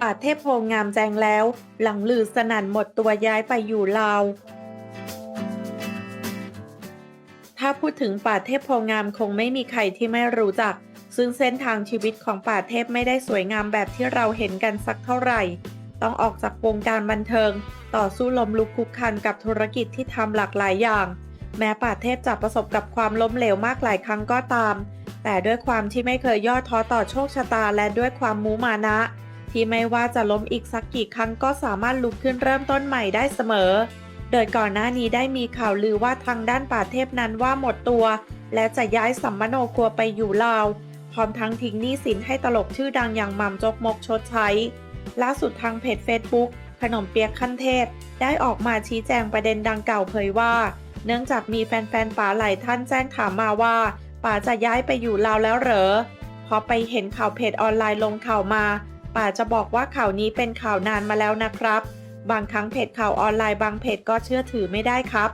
ป่าเทพโพงามแจงแล้ว หลังลือสนั่นหมดตัวย้ายไปอยู่ลาว ถ้าพูดถึงป่าเทพโพงามคงไม่มีใครที่ไม่รู้จัก ซึ่งเส้นทางชีวิตของป่าเทพไม่ได้สวยงามแบบที่เราเห็นกันสักเท่าไหร่ ต้องออกจากวงการบันเทิง ต่อสู้ลมลุกคุกคันกับธุรกิจที่ทำหลากหลายอย่าง แม้ป่าเทพจะประสบกับความล้มเหลวมากหลายครั้งก็ตาม แต่ด้วยความที่ไม่เคยย่อท้อต่อโชคชะตาและด้วยความมุมานะ ที่ไม่ว่าจะล้มอีกสักกี่ครั้งก็สามารถลุกขึ้นเริ่มต้นใหม่ได้เสมอ โดยก่อนหน้านี้ได้มีข่าวลือว่าทางด้านป่าเทพนั้นว่าหมดตัว และจะย้ายสัมมโนครัวไปอยู่ลาว พร้อมทั้งทิ้งหนี้สินให้ตลกชื่อดังอย่างม่ำจกมกชดใช้ล่าสุดทางเพจ Facebook ขนมเปียกขั้นเทพ ได้ออกมาชี้แจงประเด็นดังกล่าวเผยว่า เนื่องจากมีแฟนๆป๋าหลายท่านแจ้งถามมาว่าป๋าจะย้ายไปอยู่ลาวแล้วเหรอ พอไปเห็นข่าวเพจออนไลน์ลงข่าวมาป่าจะบอกว่าข่าวนี้เป็นข่าวนานมาแล้วนะครับ บางครั้งเพจข่าวออนไลน์บางเพจก็เชื่อถือไม่ได้ครับ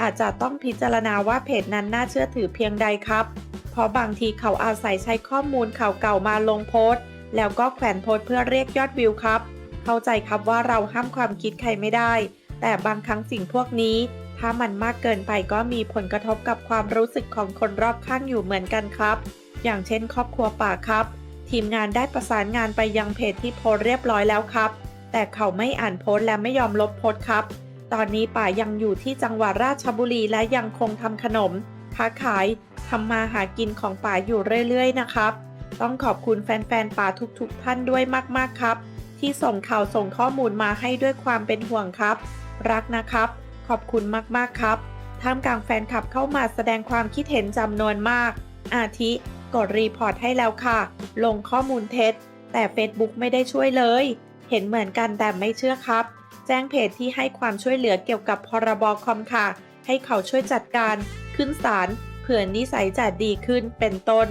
อาจจะต้องพิจารณาว่าเพจนั้นน่าเชื่อถือเพียงใดครับ เพราะบางทีเขาอาศัยใช้ข้อมูลข่าวเก่ามาลงโพสต์ แล้วก็แขวนโพสต์เพื่อเรียกยอดวิวครับ เข้าใจครับว่าเราห้ามความคิดใครไม่ได้ แต่บางครั้งสิ่งพวกนี้ ถ้ามันมากเกินไปก็มีผลกระทบกับความรู้สึกของคนรอบข้างอยู่เหมือนกันครับ อย่างเช่น ครอบครัวป่าครับ ทีมงานได้ประสานงานไปยังเพจที่โพสเรียบร้อยแล้วครับ แต่เขาไม่อ่านโพสและไม่ยอมลบโพสครับ ตอนนี้ป่ายังอยู่ที่จังหวัดราชบุรีและยังคงทำขนม ค้าขายทำมาหากินของป่าอยู่เรื่อยๆ นะครับ ต้องขอบคุณแฟนๆป่าทุกๆ ท่านด้วยมากๆครับ ที่ส่งข่าวส่งข้อมูลมาให้ด้วยความเป็นห่วงครับ รักนะครับ อบคุณมากๆครับ ท่ามกลางแฟนคลับเข้ามาแสดงความคิดเห็นจำนวนมาก อาทิ กดรีพอร์ตให้แล้วค่ะ ลงข้อมูลเท็จ แต่ Facebook ไม่ได้ช่วยเลย เห็นเหมือนกันแต่ไม่เชื่อครับ แจ้งเพจที่ให้ความช่วยเหลือเกี่ยวกับพรบคอมค่ะ ให้เขาช่วยจัดการ ขึ้นศาลเผื่อนิสัยจะดีขึ้นเป็นต้น